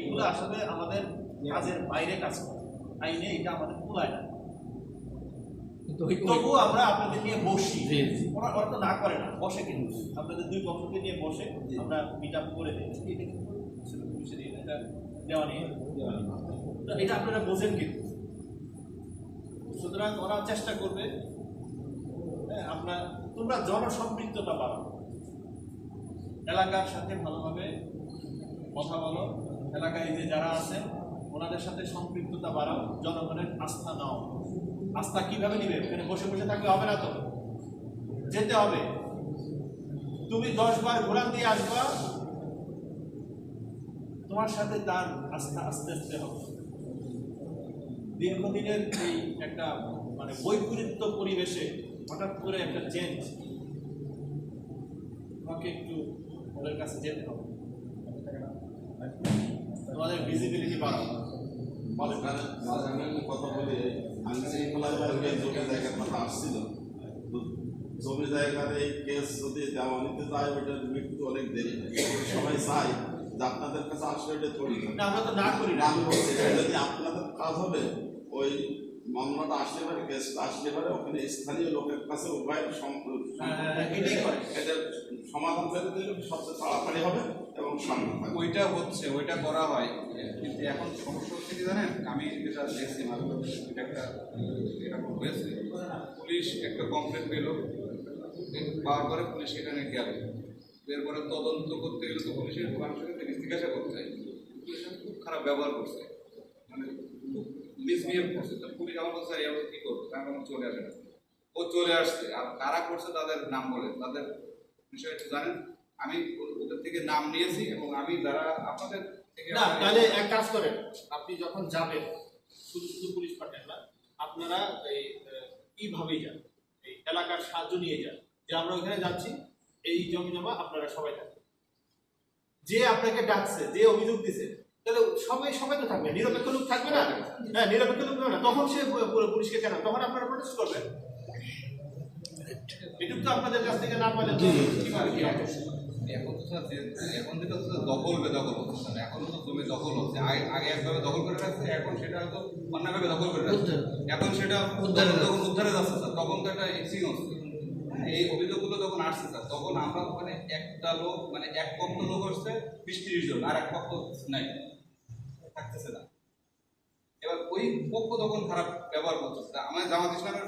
এগুলো আসলে আমাদের কাজের বাইরে কাজ করে। আইনে এটা আমাদের কুলায় না। তবুও আমরা আপনাদের নিয়ে বসি। ওরা ওরা তো না করে না বসে কিন্তু। আপনাদের দুই পক্ষকে নিয়ে বসে আমরা মিট আপ করে দিই। এটা কিন্তু ছিল পুলিশের এটা দেওয়া এটা আপনারা বোঝেন কিন্তু। সুতরাং ওরা চেষ্টা করবে হ্যাঁ, আপনার তোমরা জনসম্পৃক্ততা বাড়াও। এলাকার সাথে ভালোভাবে কথা বলো। এলাকায় যে যারা আছেন, ওনাদের সাথে সম্পৃক্ততা বাড়াও, জনগণের আস্থা নাও। আস্থা কীভাবে নিবে? ওখানে বসে বসে থাকলে হবে না তো? যেতে হবে। তুমি দশ বার ঘোরান দিয়ে আসবা, তোমার সাথে তার আস্থা আস্তে আস্তে হবে। দীর্ঘদিনের এই একটা মানে বৈপরীত্য পরিবেশে হঠাৎ করে একটা চেঞ্জ তোমাকে একটু ওদের কাছে যেতে হবে। তোমাদের ভিজিবিলিটি বাড়াও। আমি কথা বলি শৃঙ্খলায় যে জায়গার কথা আসছিল। জমি জায়গার এই কেস যদি দেওয়ানিতে যায় ওটার মৃত্যু অনেক দেরি সবাই চাই যে আপনাদের কাছে আসলে এটা তৈরি আমরা তো না করি না। আমি বলছি যদি আপনাদের কাজ হবে ওই মামলাটা আসলে পারে কেসটা আসলে পারে ওখানে স্থানীয় লোকের কাছে উভয় সম- হ্যাঁ, হ্যাঁ, হ্যাঁ, এটাই করে। এটা সমাধান করে দিলে সবচেয়ে তাড়াতাড়ি হবে এবং শান্তি ওইটা হচ্ছে ওইটা করা হয়। কিন্তু এখন সমস্যা হচ্ছে কি জানেন? আমি যেটা দেখছি এটা একটা এরকম হয়েছে। পুলিশ একটা কমপ্লেন পেল পাওয়ার পরে পুলিশ সেখানে গেল। এরপরে তদন্ত করতে গেলে তো পুলিশের মানুষের জিজ্ঞাসা করতে হয়। পুলিশ খুব খারাপ ব্যবহার করছে। মিসবিহেভ করছে তো পুলিশ আমার বলছে "এই অবস্থা কি করব? তার কোনো চলে আসে না। ও চলে আসছে আর কারা করছে তাদের নাম বলে। তাদের বিষয় একটু জানেন আমি ওদের থেকে নাম নিয়েছি এবং আমি যারা আপনাদের থেকে না তাহলে এক কাজ করেন আপনি যখন যাবেন শুধু শুধু পুলিশ পাঠান না আপনারা এই এইভাবেই যান এই এলাকার সাহায্য নিয়ে যান যে আমরা ওইখানে যাচ্ছি এই জমি জমা আপনারা সবাই থাকবেন যে আপনাকে ডাকছে যে অভিযোগ দিছে তাহলে সবাই সবাই তো থাকবে নিরপেক্ষ লোক থাকবে না? হ্যাঁ নিরপেক্ষ লোক থাকবে না। তখন সে পুরো পুলিশকে কেন? তখন আপনারা প্রোটেস্ট করবেন। এটুকু তো আপনাদের কাছ থেকে না পাইলে হবে? এখন তো স্যার এখন যেটা হচ্ছে দখল বেদখল হচ্ছে। স্যার এখন তো জমি দখল হচ্ছে। আগে আগে একভাবে দখল করে রাখছে এখন সেটা হয়তো অন্যভাবে দখল করে রাখছে। এখন সেটা উদ্ধারে তখন উদ্ধারে যাচ্ছে স্যার। তখন তো একটা এক্সিং হচ্ছে। এই অভিযোগগুলো যখন আসছে স্যার। তখন আমরা ওখানে একটা লোক মানে এক পক্ষ লোক হচ্ছে বিশ তিরিশ জন আর এক পক্ষ নাই। না ওই পক্ষ তখন খারাপ ব্যবহার করতো তা আমাদের জামাত ইসলামের